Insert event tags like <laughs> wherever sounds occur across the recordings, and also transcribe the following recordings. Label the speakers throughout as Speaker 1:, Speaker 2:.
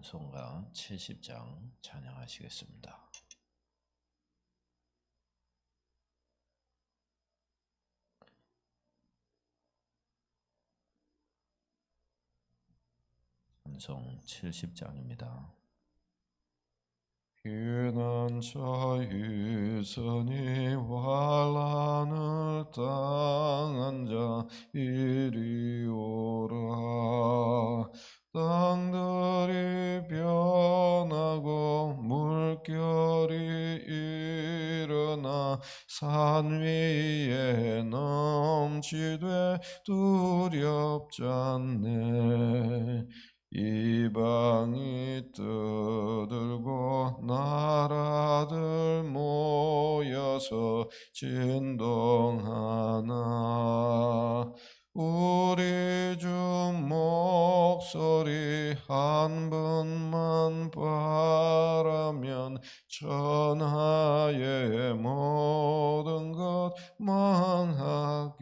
Speaker 1: 찬송가 70장 찬양하시겠습니다. 찬송 70장입니다. 피난자의 환란을 당한 자 이리 오라 땅들이 변하고 물결이 일어나 산 위에 넘치되 두렵지 않네. 이방이 떠들고 나라들 모여서 진동하나 우리 주 목소리 한 번만 바라면 천하의 모든 것 망하겠네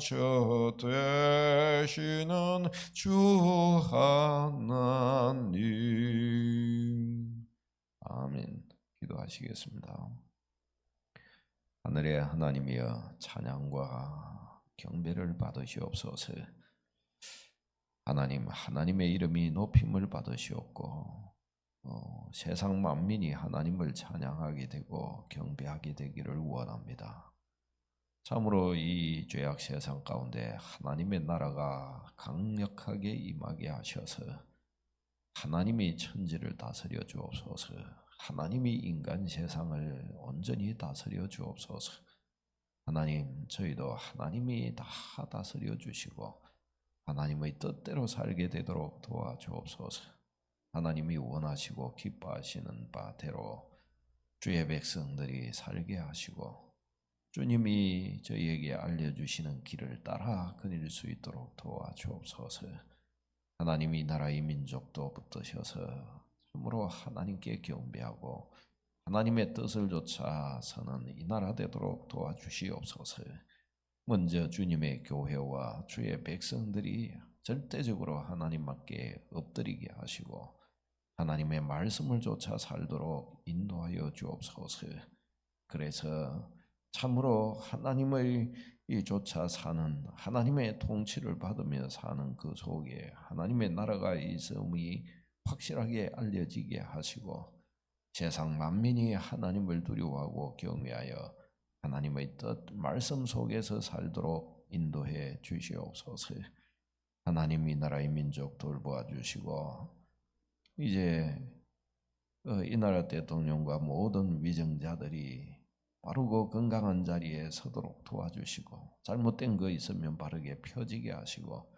Speaker 1: 피난처 되시는 주 하나님. 아멘. 기도하시겠습니다. 하늘의 하나님이여 찬양과 경배를 받으시옵소서. 하나님, 하나님의 이름이 높임을 받으시옵고 어, 세상 만민이 하나님을 찬양하게 되고 경배하게 되기를 원합니다. 참으로 이 죄악 세상 가운데 하나님의 나라가 강력하게 임하게 하셔서 하나님이 천지를 다스려 주옵소서. 하나님이 인간 세상을 온전히 다스려 주옵소서. 하나님, 저희도 하나님이 다 다스려 주시고 하나님의 뜻대로 살게 되도록 도와주옵소서. 하나님이 원하시고 기뻐하시는 바대로 주의 백성들이 살게 하시고 주님이 저희에게 알려주시는 길을 따라 그릴 수 있도록 도와주옵소서. 하나님이 나라의 민족도 붙드셔서 참으로 하나님께 경배하고 하나님의 뜻을 좇아 서는 이 나라 되도록 도와주시옵소서. 먼저 주님의 교회와 주의 백성들이 절대적으로 하나님께 엎드리게 하시고 하나님의 말씀을 쫓아 살도록 인도하여 주옵소서. 그래서 참으로 하나님의 이 쫓아 사는 하나님의 통치를 받으며 사는 그 속에 하나님의 나라가 있음이 확실하게 알려지게 하시고 세상 만민이 하나님을 두려워하고 경외하여 하나님의 뜻 말씀 속에서 살도록 인도해 주시옵소서. 하나님 이 나라의 민족 돌보아 주시고 이제 어, 이 나라 대통령과 모든 위정자들이 바르고 건강한 자리에 서도록 도와주시고 잘못된 거 있으면 바르게 펴지게 하시고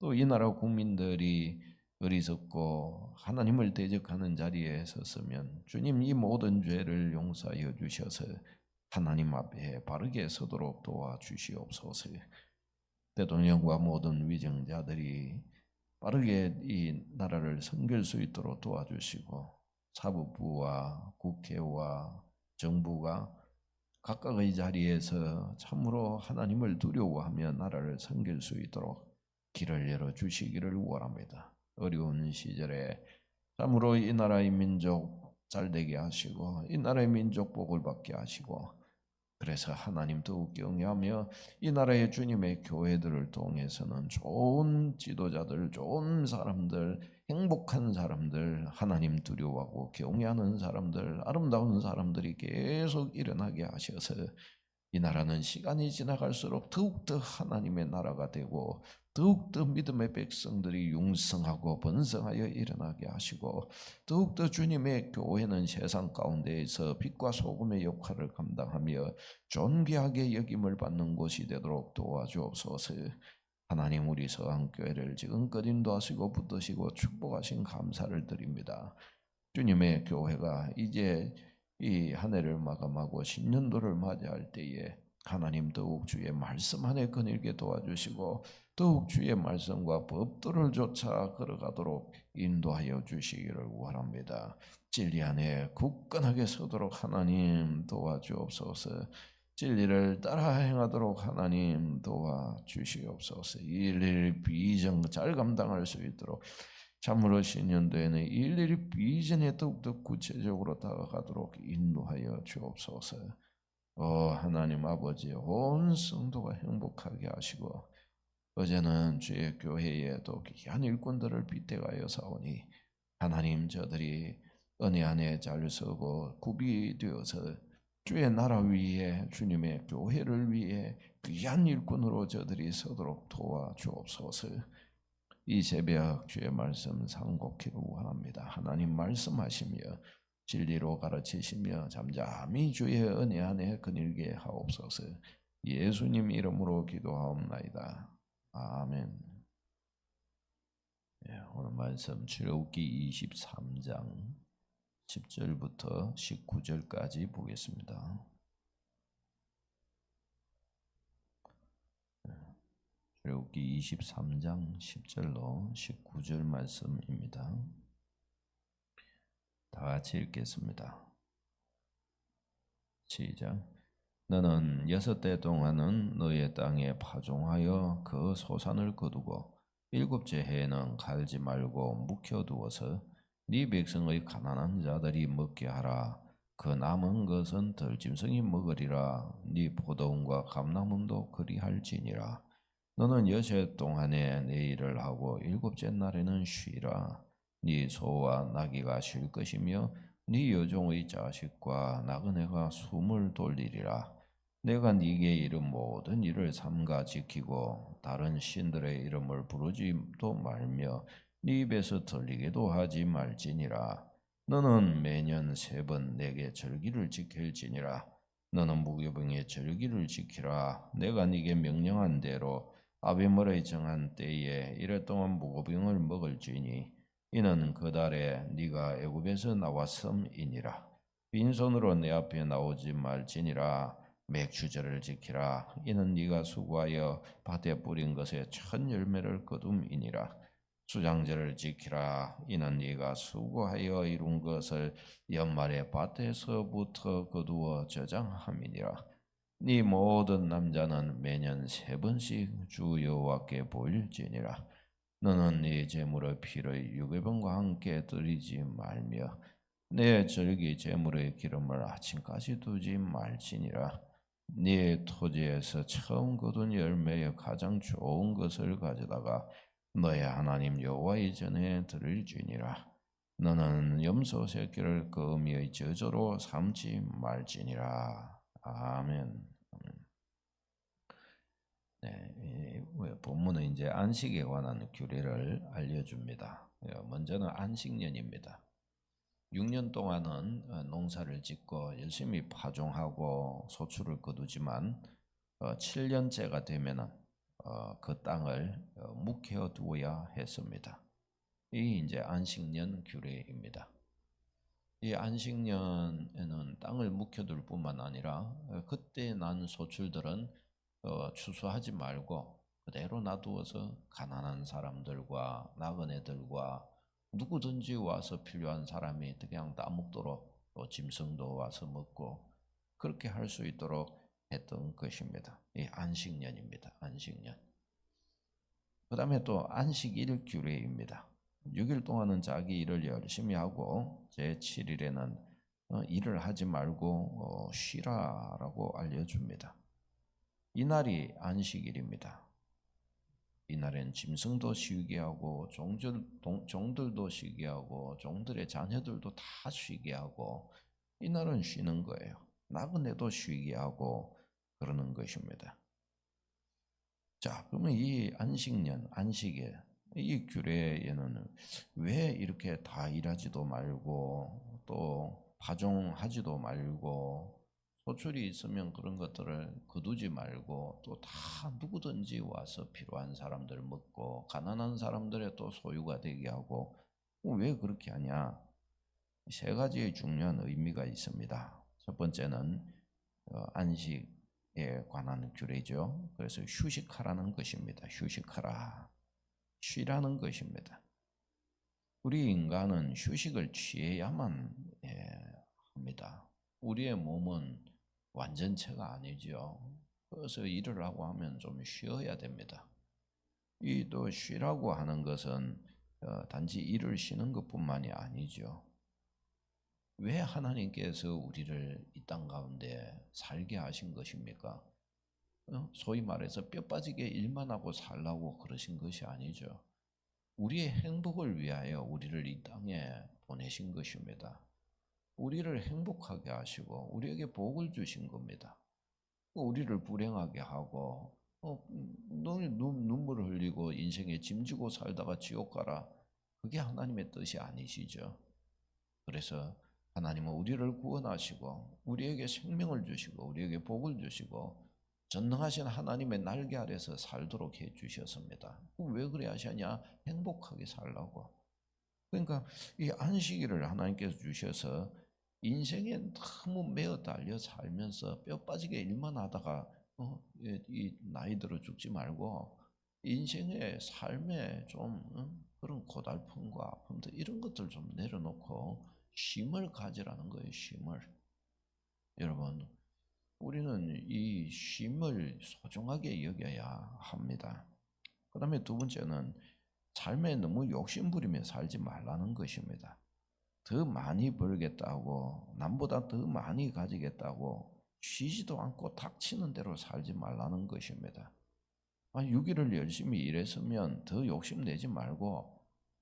Speaker 1: 또 이 나라 국민들이 어리석고 하나님을 대적하는 자리에 섰으면 주님 이 모든 죄를 용서하여 주셔서 하나님 앞에 바르게 서도록 도와주시옵소서. 대통령과 모든 위정자들이 빠르게 이 나라를 섬길 수 있도록 도와주시고 사법부와 국회와 정부가 각각의 자리에서 참으로 하나님을 두려워하며 나라를 섬길 수 있도록 길을 열어 주시기를 원합니다. 어려운 시절에 참으로 이 나라의 민족 잘되게 하시고 이 나라의 민족 복을 받게 하시고 그래서 하나님 더욱 경외하며 이 나라의 주님의 교회들을 통해서는 좋은 지도자들, 좋은 사람들, 행복한 사람들, 하나님 두려워하고 경외하는 사람들, 아름다운 사람들이 계속 일어나게 하셔서 이 나라는 시간이 지나갈수록 더욱더 하나님의 나라가 되고 더욱더 믿음의 백성들이 융성하고 번성하여 일어나게 하시고 더욱더 주님의 교회는 세상 가운데에서 빛과 소금의 역할을 감당하며 존귀하게 여김을 받는 곳이 되도록 도와주옵소서. 하나님 우리 서한교회를 지금껏 인도하시고 붙드시고 축복하신 감사를 드립니다. 주님의 교회가 이제 이 한 해를 마감하고 신년도를 맞이할 때에 하나님 더욱 주의 말씀 안에 거닐게 도와주시고 더욱 주의 말씀과 법도를 쫓아 걸어가도록 인도하여 주시기를 원합니다. 진리 안에 굳건하게 서도록 하나님 도와주옵소서. 진리를 따라 행하도록 하나님 도와 주시옵소서. 일일 비전 잘 감당할 수 있도록 참으로 신년도에는 일일이 비전에 더욱더 구체적으로 다가가도록 인도하여 주옵소서. 오 하나님 아버지 온 성도가 행복하게 하시고 어제는 주의 교회에 또 귀한 일꾼들을 빗대가여 사오니 하나님 저들이 은혜 안에 잘 서고 굽이 되어서 주의 나라 위에 주님의 교회를 위해 귀한 일꾼으로 저들이 서도록 도와주옵소서. 이 새벽 주의 말씀 상곡기를 원합니다. 하나님 말씀하시며 진리로 가르치시며 잠잠히 주의 은혜 안에 그늘게 하옵소서. 예수님 이름으로 기도하옵나이다. 아멘. 예, 오늘 말씀 출애굽기 23장 10절부터 19절까지 보겠습니다. 예, 출애굽기 23장 10절로 19절 말씀입니다. 다 같이 읽겠습니다. 시작. 너는 여섯 대 동안은 너의 땅에 파종하여 그 소산을 거두고 일곱째 해에는 갈지 말고 묵혀두어서 네 백성의 가난한 자들이 먹게 하라. 그 남은 것은 덜짐승이 먹으리라. 네 포도원과 감나문도 그리할지니라. 너는 여섯 동안에 내 일을 하고 일곱째 날에는 쉬라. 네 소와 나귀가 쉴 것이며 네 여종의 자식과 나그네가 숨을 돌리리라. 내가 네게 이름 모든 일을 삼가 지키고 다른 신들의 이름을 부르지도 말며 네 입에서 들리게도 하지 말지니라. 너는 매년 세 번 내게 절기를 지킬지니라. 너는 무교병의 절기를 지키라. 내가 네게 명령한 대로 아비머의 정한 때에 이래 동안 무교병을 먹을지니 이는 그 달에 네가 애굽에서 나왔음이니라. 빈손으로 내 앞에 나오지 말지니라. 맥주절을 지키라. 이는 네가 수고하여 밭에 뿌린 것에 첫 열매를 거둠이니라. 수장절을 지키라. 이는 네가 수고하여 이룬 것을 연말에 밭에서부터 거두어 저장함이니라. 네 모든 남자는 매년 세 번씩 주 여호와께 보일지니라. 너는 네 재물의 피를 유괴병과 함께 드리지 말며 내 절기 재물의 기름을 아침까지 두지 말지니라. 네 토지에서 처음 거둔 열매의 가장 좋은 것을 가져다가 너의 하나님 여호와의 전에 드릴지니라. 너는 염소 새끼를 그 의미의 저조로 삼지 말지니라. 아멘. 네, 본문은 이제 안식에 관한 규례를 알려줍니다. 예, 먼저는 안식년입니다. 6년 동안은 어, 농사를 짓고 열심히 파종하고 소출을 거두지만 7년째가 어, 되면은 어, 그 땅을 묵혀 두어야 했습니다. 이 이제 안식년 규례입니다. 이 안식년에는 땅을 묵혀둘 뿐만 아니라 그때 난 소출들은 추수하지 말고 그대로 놔두어서 가난한 사람들과 나그네들과 누구든지 와서 필요한 사람이 그냥 따먹도록 또 짐승도 와서 먹고 그렇게 할 수 있도록 했던 것입니다. 이 안식년입니다. 안식년. 그 다음에 또 안식일 규례입니다. 6일 동안은 자기 일을 열심히 하고 제7일에는 어, 일을 하지 말고 어, 쉬라라고 알려줍니다. 이날이 안식일입니다. 이날엔 짐승도 쉬게 하고 종들, 종들도 쉬게 하고 종들의 자녀들도 다 쉬게 하고 이날은 쉬는 거예요. 나그네도 쉬게 하고 그러는 것입니다. 자, 그러면 이 안식년, 안식에 이 규례에는 왜 이렇게 다 일하지도 말고 또 파종하지도 말고 소출이 있으면 그런 것들을 거두지 말고 또 다 누구든지 와서 필요한 사람들 먹고 가난한 사람들의 또 소유가 되게 하고 왜 그렇게 하냐? 세 가지의 중요한 의미가 있습니다. 첫 번째는 어, 안식에 관한 규례죠. 그래서 휴식하라는 것입니다. 휴식하라. 쉬라는 것입니다. 우리 인간은 휴식을 취해야만 예, 합니다. 우리의 몸은 완전체가 아니죠. 그래서 일을 하고 하면 좀 쉬어야 됩니다. 이 또 쉬라고 하는 것은 어, 단지 일을 쉬는 것뿐만이 아니죠. 왜 하나님께서 우리를 이 땅 가운데 살게 하신 것입니까? 어? 소위 말해서 뼈 빠지게 일만 하고 살라고 그러신 것이 아니죠. 우리의 행복을 위하여 우리를 이 땅에 보내신 것입니다. 우리를 행복하게 하시고 우리에게 복을 주신 겁니다. 우리를 불행하게 하고 어, 눈물을 흘리고 인생에 짐지고 살다가 지옥 가라. 그게 하나님의 뜻이 아니시죠. 그래서 하나님은 우리를 구원하시고 우리에게 생명을 주시고 우리에게 복을 주시고 전능하신 하나님의 날개 아래서 살도록 해 주셨습니다. 왜 그래 하셨냐? 행복하게 살라고. 그러니까 이 안식일을 하나님께서 주셔서 인생에 너무 매어 달려 살면서 뼈 빠지게 일만 하다가 어, 이 나이 들어 죽지 말고 인생의 삶에 좀 어? 그런 고달픔과 아픔들 이런 것들 좀 내려놓고 쉼을 가지라는 거예요. 쉼을 여러분 우리는 이 쉼을 소중하게 여겨야 합니다. 그 다음에 두 번째는 삶에 너무 욕심부리며 살지 말라는 것입니다. 더 많이 벌겠다고, 남보다 더 많이 가지겠다고 쉬지도 않고 닥치는 대로 살지 말라는 것입니다. 6일을 아, 열심히 일했으면 더 욕심내지 말고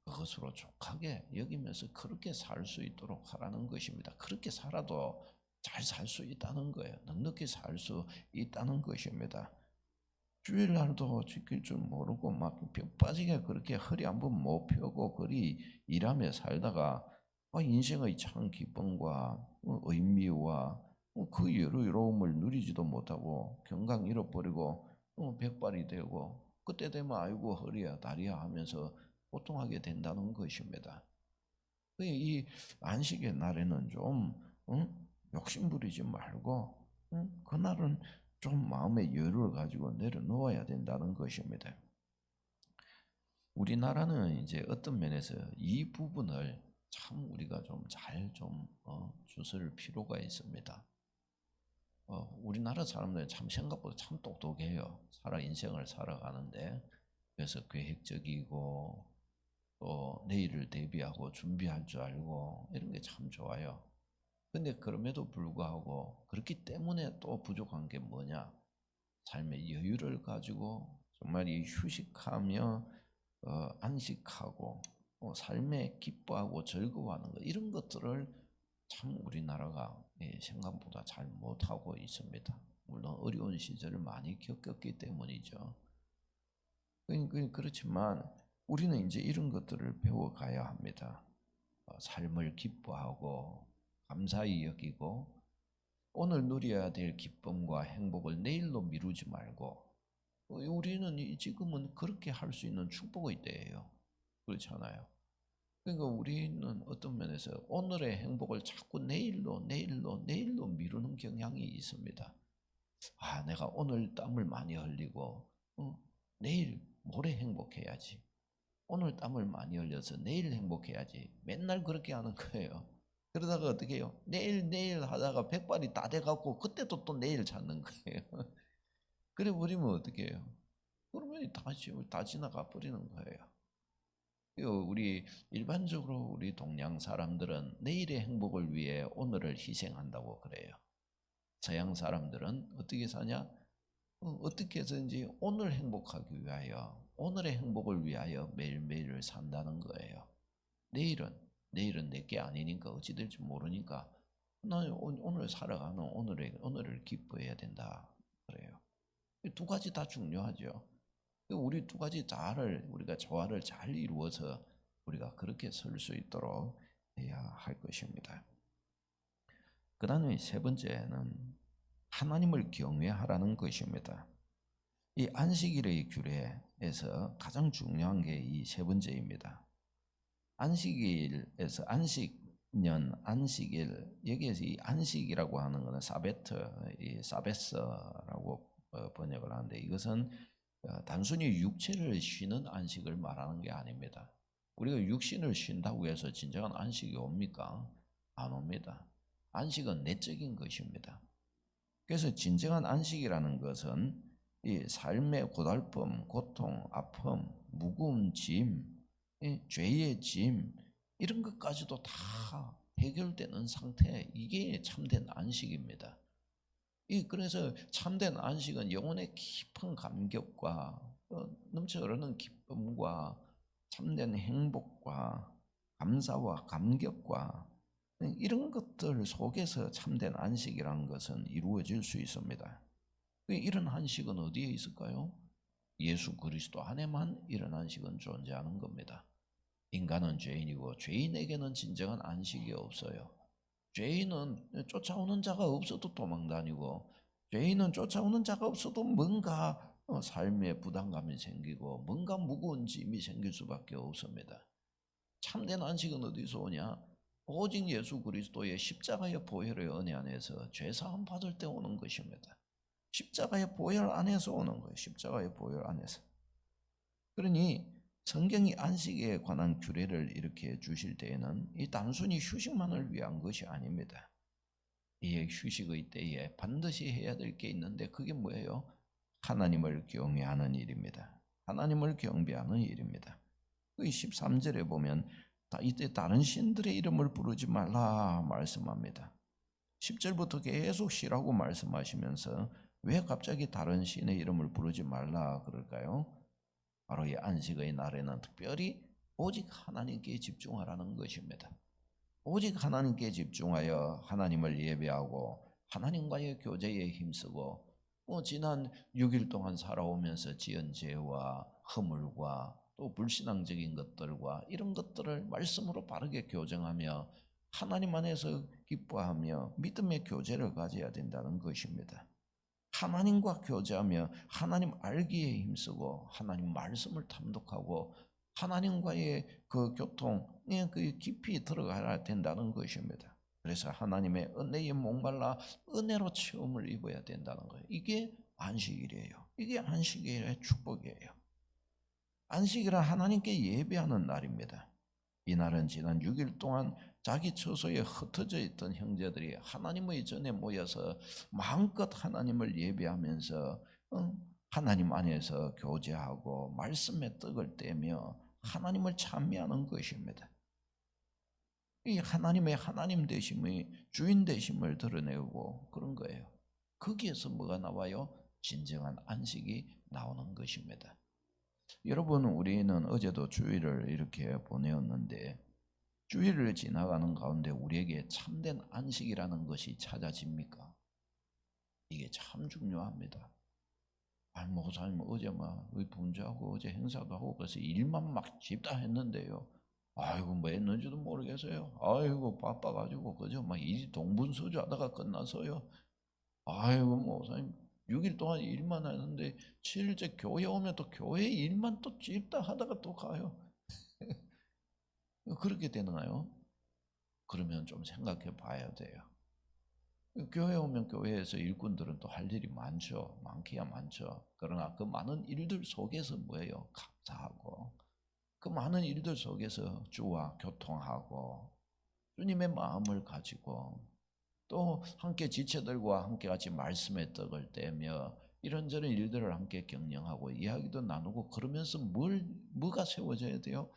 Speaker 1: 그것으로 족하게 여기면서 그렇게 살 수 있도록 하라는 것입니다. 그렇게 살아도 잘 살 수 있다는 거예요. 넉넉히 살 수 있다는 것입니다. 주일날도 지킬 줄 모르고 막 뼈 빠지게 그렇게 허리 한번 못 펴고 그리 일하며 살다가 아, 인생의 참 기쁨과 어, 의미와 어, 그 여유로움을 누리지도 못하고 경강 잃어버리고 어, 백발이 되고 그때 되면 아이고 허리야 다리야 하면서 고통하게 된다는 것입니다. 이 안식의 날에는 좀 욕심 부리지 말고 그날은 좀 마음의 여유를 가지고 내려놓아야 된다는 것입니다. 우리나라는 이제 어떤 면에서 이 부분을 참 우리가 좀 잘좀 어, 주실 필요가 있습니다. 어, 우리나라 사람들은 참 생각보다 참 똑똑해요. 살아 인생을 살아가는데 그래서 계획적이고 또 내일을 대비하고 준비할 줄 알고 이런 게 참 좋아요. 근데 그럼에도 불구하고 그렇기 때문에 또 부족한 게 뭐냐? 삶의 여유를 가지고 정말 이 휴식하며 어, 안식하고 어, 삶에 기뻐하고 즐거워하는 것 이런 것들을 참 우리나라가 예, 생각보다 잘 못하고 있습니다. 물론 어려운 시절을 많이 겪었기 때문이죠. 그렇지만 우리는 이제 이런 것들을 배워가야 합니다. 어, 삶을 기뻐하고 감사히 여기고 오늘 누려야 될 기쁨과 행복을 내일로 미루지 말고 어, 우리는 지금은 그렇게 할 수 있는 축복의 때예요. 그렇잖아요. 그러니까 우리는 어떤 면에서 오늘의 행복을 자꾸 내일로 내일로 내일로 미루는 경향이 있습니다. 아, 내가 오늘 땀을 많이 흘리고 어, 내일 모레 행복해야지. 오늘 땀을 많이 흘려서 내일 행복해야지. 맨날 그렇게 하는 거예요. 그러다가 어떻게 해요? 내일 내일 하다가 백발이 다 돼갖고 그때도 또 내일 찾는 거예요. <laughs> 그래 버리면 어떻게 해요? 그러면 다시 다 지나가 버리는 거예요. 우리 일반적으로 우리 동양 사람들은 내일의 행복을 위해 오늘을 희생한다고 그래요. 서양 사람들은 어떻게 사냐? 어, 떻게 해서든지 오늘 행복하기 위하여 오늘의 행복을 위하여 매일매일을 산다는 거예요. 내일은 내일은 내 게 아니니까 어찌 될지 모르니까 나 오늘 살아가는 오늘의 오늘을 기뻐해야 된다. 그래요. 이두 가지 다 중요하죠. 우리 두 가지 다를 우리가 조화를 잘 이루어서 우리가 그렇게 설 수 있도록 해야 할 것입니다. 그 다음에 세 번째는 하나님을 경외하라는 것입니다. 이 안식일의 규례 에서 가장 중요한 게 이 세 번째입니다. 안식일에서 안식년, 안식일 여기에서 이 안식이라고 하는 것은 사베트, 이 사베스라고 어, 번역을 하는데 이것은 어, 단순히 육체를 쉬는 안식을 말하는 게 아닙니다. 우리가 육신을 쉰다고 해서 진정한 안식이 옵니까? 안 옵니다. 안식은 내적인 것입니다. 그래서 진정한 안식이라는 것은 이 삶의 고달픔, 고통, 아픔, 무거운 짐, 이 죄의 짐 이런 것까지도 다 해결되는 상태 이게 참된 안식입니다. 이 그래서 참된 안식은 영혼의 깊은 감격과 어, 넘쳐 흐르는 기쁨과 참된 행복과 감사와 감격과 이런 것들 속에서 참된 안식이라는 것은 이루어질 수 있습니다. 이런 안식은 어디에 있을까요? 예수 그리스도 안에만 이런 안식은 존재하는 겁니다. 인간은 죄인이고 죄인에게는 진정한 안식이 없어요. 죄인은 쫓아오는 자가 없어도 도망다니고 죄인은 쫓아오는 자가 없어도 뭔가 어, 삶에 부담감이 생기고 뭔가 무거운 짐이 생길 수밖에 없습니다. 참된 안식은 어디서 오냐? 오직 예수 그리스도의 십자가의 보혈의 은혜 안에서 죄 사함 받을 때 오는 것입니다. 십자가의 보혈 안에서 오는 거예요. 십자가의 보혈 안에서. 그러니 성경이 안식에 관한 규례를 이렇게 주실 때에는 이 단순히 휴식만을 위한 것이 아닙니다. 이 휴식의 때에 반드시 해야 될 게 있는데 그게 뭐예요? 하나님을 경외하는 일입니다. 하나님을 경배하는 일입니다. 그 13절에 보면 이때 다른 신들의 이름을 부르지 말라 말씀합니다. 10절부터 계속 쉬라고 말씀하시면서 왜 갑자기 다른 신의 이름을 부르지 말라 그럴까요? 바로 이 안식의 날에는 특별히 오직 하나님께 집중하라는 것입니다. 오직 하나님께 집중하여 하나님을 예배하고 하나님과의 교제에 힘쓰고 뭐 지난 6일 동안 살아오면서 지은 죄와 허물과 또 불신앙적인 것들과 이런 것들을 말씀으로 바르게 교정하며 하나님 안에서 기뻐하며 믿음의 교제를 가져야 된다는 것입니다. 하나님과 교제하며 하나님 알기에 힘쓰고 하나님 말씀을 탐독하고 하나님과의 그 교통에 그 깊이 들어가야 된다는 것입니다. 그래서 하나님의 은혜에 목말라 은혜로 체험을 입어야 된다는 거예요. 이게 안식일이에요. 이게 안식일의 축복이에요. 안식일은 하나님께 예배하는 날입니다. 이 날은 지난 6일 동안 자기 처소에 흩어져 있던 형제들이 하나님의 전에 모여서 마음껏 하나님을 예배하면서 하나님 안에서 교제하고 말씀의 떡을 떼며 하나님을 찬미하는 것입니다. 이 하나님의 하나님 되심의 주인 되심을 드러내고 그런 거예요. 거기에서 뭐가 나와요? 진정한 안식이 나오는 것입니다. 여러분, 우리는 어제도 주일을 이렇게 보내었는데, 주일을 지나가는 가운데 우리에게 참된 안식이라는 것이 찾아집니까? 이게 참 중요합니다. 아니, 목사님 어제 막 분주하고 어제 행사도 하고 그래서 일만 막 집다 했는데요. 아이고 뭐 했는지도 모르겠어요. 아이고 바빠가지고 그저 막 이 동분서주 하다가 끝나서요. 아이고 목사님 6일 동안 일만 하는데 7일째 교회 오면 또 교회 일만 또 찝다 하다가 또 가요. 그렇게 되나요? 그러면 좀 생각해 봐야 돼요. 교회 오면 교회에서 일꾼들은 또 할 일이 많죠. 많기야 많죠. 그러나 그 많은 일들 속에서 뭐예요? 감사하고 그 많은 일들 속에서 주와 교통하고 주님의 마음을 가지고 또 함께 지체들과 함께 같이 말씀의 떡을 떼며 이런저런 일들을 함께 경영하고 이야기도 나누고 그러면서 뭘 뭐가 세워져야 돼요?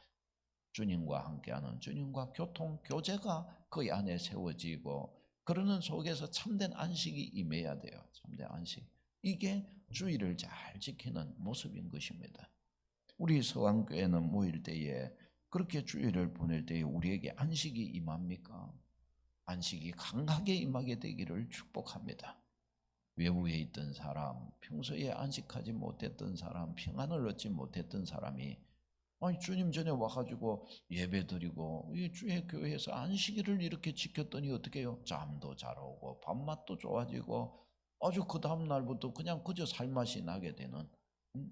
Speaker 1: 주님과 함께하는 주님과 교통 교제가 그 안에 세워지고 그러는 속에서 참된 안식이 임해야 돼요. 참된 안식. 이게 주의를 잘 지키는 모습인 것입니다. 우리 서강교회는 모일 때에 그렇게 주일을 보낼 때에 우리에게 안식이 임합니까? 안식이 강하게 임하게 되기를 축복합니다. 외부에 있던 사람, 평소에 안식하지 못했던 사람, 평안을 얻지 못했던 사람이 아니 주님 전에 와가지고 예배드리고 이 주의 교회에서 안식일을 이렇게 지켰더니 어떻게 해요? 잠도 잘 오고 밥맛도 좋아지고 아주 그 다음 날부터 그냥 그저 살맛이 나게 되는 음?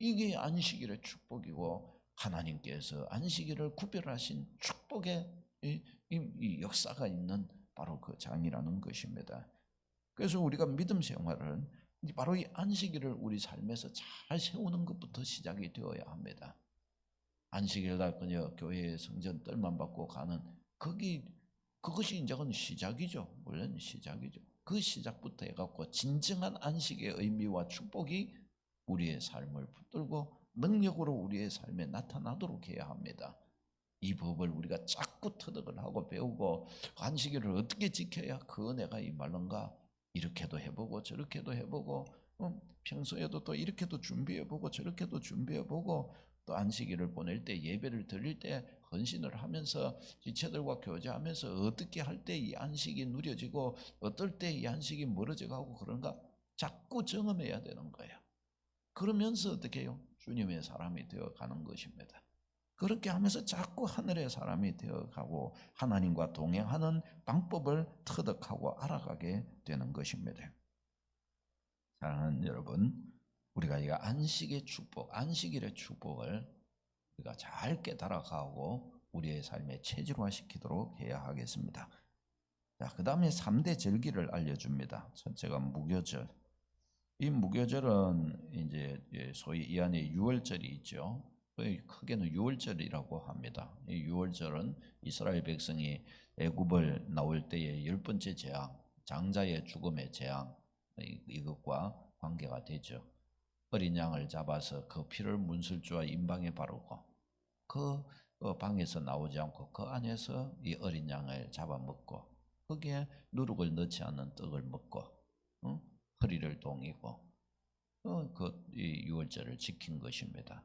Speaker 1: 이게 안식일의 축복이고 하나님께서 안식일을 구별하신 축복의 이, 이, 이 역사가 있는 바로 그 장이라는 것입니다. 그래서 우리가 믿음 생활은 바로 이 안식일을 우리 삶에서 잘 세우는 것부터 시작이 되어야 합니다. 안식일 날 그냥 교회에 성전 뜰만 받고 가는 거기 그것이 이제는 시작이죠. 물론 시작이죠. 그 시작부터 해갖고 진정한 안식의 의미와 축복이 우리의 삶을 붙들고 능력으로 우리의 삶에 나타나도록 해야 합니다. 이 법을 우리가 자꾸 터득을 하고 배우고 안식일을 어떻게 지켜야 그 은혜가 임말는가 이렇게도 해보고 저렇게도 해보고 어, 평소에도 또 이렇게도 준비해보고 저렇게도 준비해보고 또 안식일을 보낼 때 예배를 드릴 때 헌신을 하면서 지체들과 교제하면서 어떻게 할 때 이 안식이 누려지고 어떨 때 이 안식이 멀어져 가고 그런가 자꾸 경험해야 되는 거예요. 그러면서 어떻게 해요? 주님의 사람이 되어 가는 것입니다. 그렇게 하면서 자꾸 하늘의 사람이 되어 가고 하나님과 동행하는 방법을 터득하고 알아가게 되는 것입니다. 사랑하는 여러분, 우리가 이 안식의 축복, 안식일의 축복을 우리가 잘 깨달아가고 우리의 삶에 체질화시키도록 해야 하겠습니다. 자, 그 다음에 3대 절기를 알려줍니다. 첫째가 무교절. 이 무교절은 이제 예, 소위 이 안에 유월절이 있죠. 크게는 유월절이라고 합니다. 이 유월절은 이스라엘 백성이 애굽을 나올 때의 열 번째 재앙, 장자의 죽음의 재앙 이것과 관계가 되죠. 어린 양을 잡아서 그 피를 문술주와 임방에 바르고 그 어, 방에서 나오지 않고 그 안에서 이 어린 양을 잡아먹고 거기에 누룩을 넣지 않는 떡을 먹고 어? 허리를 동이고 어, 그이 유월절을 지킨 것입니다.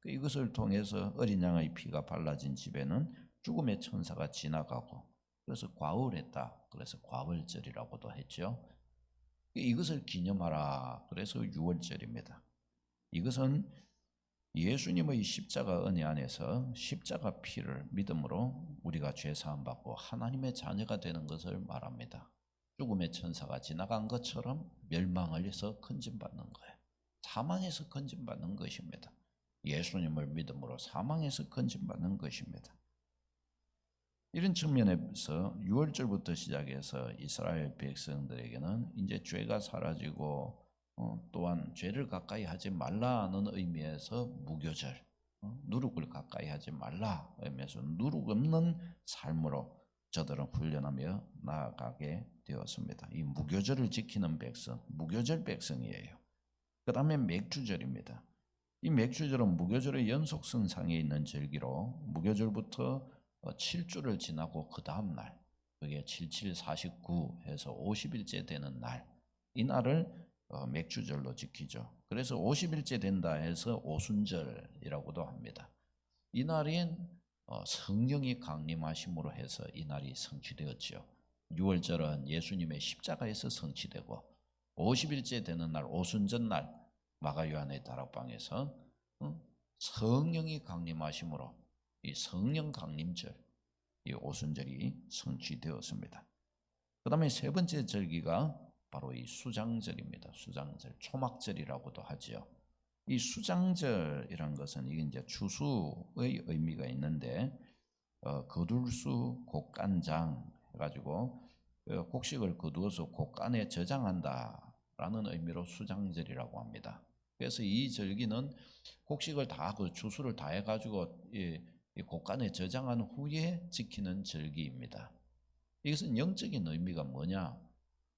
Speaker 1: 그 이것을 통해서 어린 양의 피가 발라진 집에는 죽음의 천사가 지나가고 그래서 과울했다. 그래서 과월절이라고도 했죠. 이것을 기념하라. 그래서 유월절입니다. 이것은 예수님의 십자가 은혜 안에서 십자가 피를 믿음으로 우리가 죄 사함 받고 하나님의 자녀가 되는 것을 말합니다. 죽음의 천사가 지나간 것처럼 멸망을 해서 건진받는 거예요. 사망에서 건진받는 것입니다. 예수님을 믿음으로 사망에서 건진받는 것입니다. 이런 측면에서 6월절부터 시작해서 이스라엘 백성들에게는 이제 죄가 사라지고 어, 또한 죄를 가까이 하지 말라는 의미에서 무교절, 어, 누룩을 가까이 하지 말라 의미에서 누룩 없는 삶으로 저들은 훈련하며 나아가게 되었습니다. 이 무교절을 지키는 백성, 무교절 백성이에요. 그 다음에 맥주절입니다. 이 맥주절은 무교절의 연속성상에 있는 절기로 무교절부터 7주를 어, 지나고 그 다음 날, 그게 7749 해서 50일째 되는 날, 이 날을 어, 맥주절로 지키죠. 그래서 50일째 된다 해서 오순절이라고도 합니다. 이 날인 어, 성령이 강림하심으로 해서 이 날이 성취되었죠. 6월절은 예수님의 십자가에서 성취되고 50일째 되는 날 오순절 날 마가 요한의 다락방에서 어, 성령이 강림하심으로 이 성령 강림절 이 오순절이 성취되었습니다. 그 다음에 세 번째 절기가 바로 이 수장절입니다. 수장절, 초막절이라고도 하지요. 이 수장절이란 것은 이게 이제 추수의 의미가 있는데 어, 거둘수 곡간장 해가지고 어, 곡식을 거두어서 곡간에 저장한다라는 의미로 수장절이라고 합니다. 그래서 이 절기는 곡식을 다그 추수를 다 해가지고 이, 이 곡간에 저장한 후에 지키는 절기입니다. 이것은 영적인 의미가 뭐냐?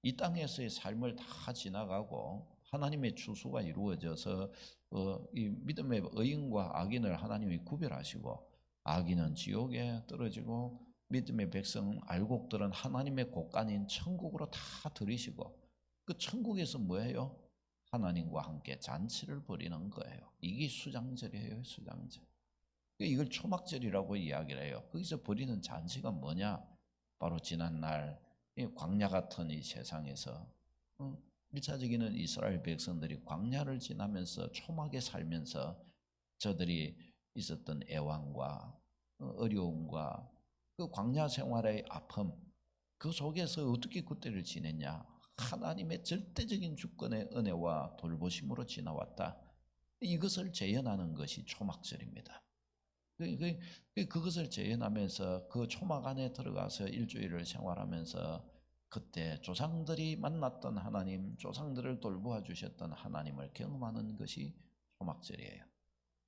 Speaker 1: 이 땅에서의 삶을 다 지나가고 하나님의 추수가 이루어져서 어, 이 믿음의 의인과 악인을 하나님이 구별하시고 악인은 지옥에 떨어지고 믿음의 백성 알곡들은 하나님의 곡간인 천국으로 다 들이시고 그 천국에서 뭐예요? 하나님과 함께 잔치를 벌이는 거예요. 이게 수장절이에요, 수장절. 그러니까 이걸 초막절이라고 이야기를 해요. 거기서 벌이는 잔치가 뭐냐? 바로 지난날 이 광야 같은 이 세상에서 어? 1차적인은 이스라엘 백성들이 광야를 지나면서 초막에 살면서 저들이 있었던 애환과 어, 어려움과 그 광야 생활의 아픔 그 속에서 어떻게 그때를 지냈냐 하나님의 절대적인 주권의 은혜와 돌보심으로 지나왔다 이것을 재현하는 것이 초막절입니다 그- 그- 그- 그것을 재현하면서 그 초막 안에 들어가서 일주일을 생활하면서 그때 조상들이 만났던 하나님, 조상들을 돌보아 주셨던 하나님을 경험하는 것이 초막절이에요.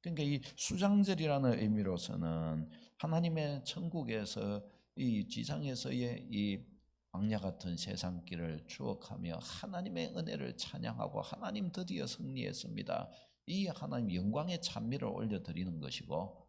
Speaker 1: 그러니까 이 수장절이라는 의미로서는 하나님의 천국에서 이 지상에서의 이 광야 같은 세상길을 추억하며 하나님의 은혜를 찬양하고 하나님 드디어 승리했습니다. 이 하나님 영광의 찬미를 올려드리는 것이고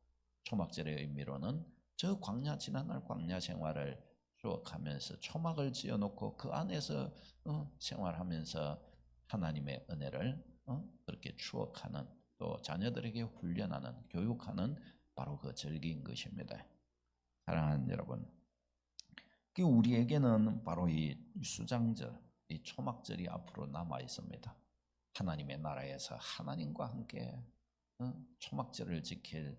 Speaker 1: 초막절의 의미로는 저 광야 지난날 광야 생활을 추억하면서 초막을 지어놓고 그 안에서 어, 생활하면서 하나님의 은혜를 어, 그렇게 추억하는 또 자녀들에게 훈련하는 교육하는 바로 그 절기인 것입니다. 사랑하는 여러분, 그 우리에게는 바로 이 수장절, 이 초막절이 앞으로 남아 있습니다. 하나님의 나라에서 하나님과 함께 어, 초막절을 지킬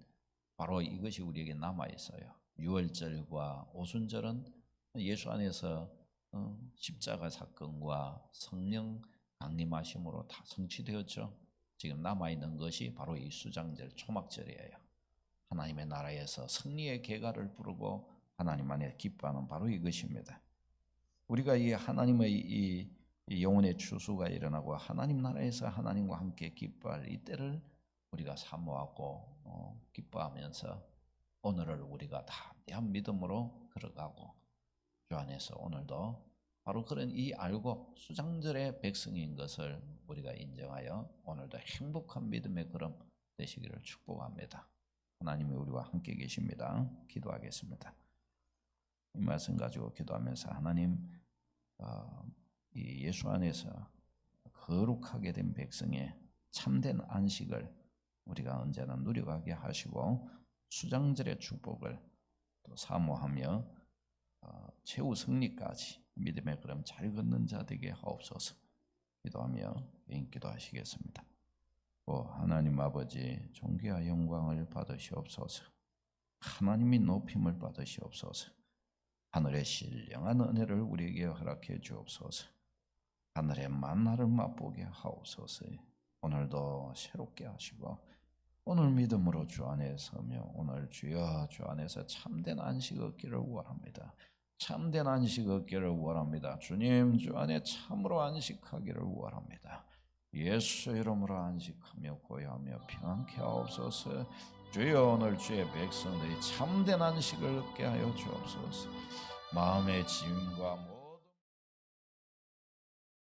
Speaker 1: 바로 이것이 우리에게 남아 있어요. 유월절과 오순절은 예수 안에서 어, 십자가 사건과 성령 강림하심으로 다 성취되었죠. 지금 남아 있는 것이 바로 이 수장절 초막절이에요. 하나님의 나라에서 승리의 계가를 부르고 하나님 안에 기뻐하는 바로 이것입니다. 우리가 이 하나님의 이, 이 영혼의 추수가 일어나고 하나님 나라에서 하나님과 함께 기뻐할 이 때를 우리가 사모하고 어, 기뻐하면서 오늘을 우리가 담대한 믿음으로 걸어가고 주 안에서 오늘도 바로 그런 이 알고 수장절의 백성인 것을 우리가 인정하여 오늘도 행복한 믿음의 걸음 되시기를 축복합니다. 하나님이 우리와 함께 계십니다. 기도하겠습니다. 이 말씀 가지고 기도하면서 하나님 어, 이 예수 안에서 거룩하게 된 백성의 참된 안식을 우리가 언제나 누려가게 하시고 수장절의 축복을 또 사모하며 어, 최후 승리까지 믿음의 걸음 잘 걷는 자 되게 하옵소서. 기도하며 인기도하시겠습니다. 오 하나님 아버지 존귀와 영광을 받으시옵소서. 하나님이 높임을 받으시옵소서. 하늘의 신령한 은혜를 우리에게 허락해 주옵소서. 하늘의 만나를 맛보게 하옵소서. 오늘도 새롭게 하시고 오늘 믿음으로 주 안에 서며 오늘 주여 주 안에서 참된 안식 얻기를 원합니다. 참된 안식 얻기를 원합니다. 주님 주 안에 참으로 안식하기를 원합니다. 예수 이름으로 안식하며 고요하며 평안케 하옵소서. 주여 오늘 주의 백성들이 참된 안식을 얻게 하여 주옵소서. 마음의 짐과 모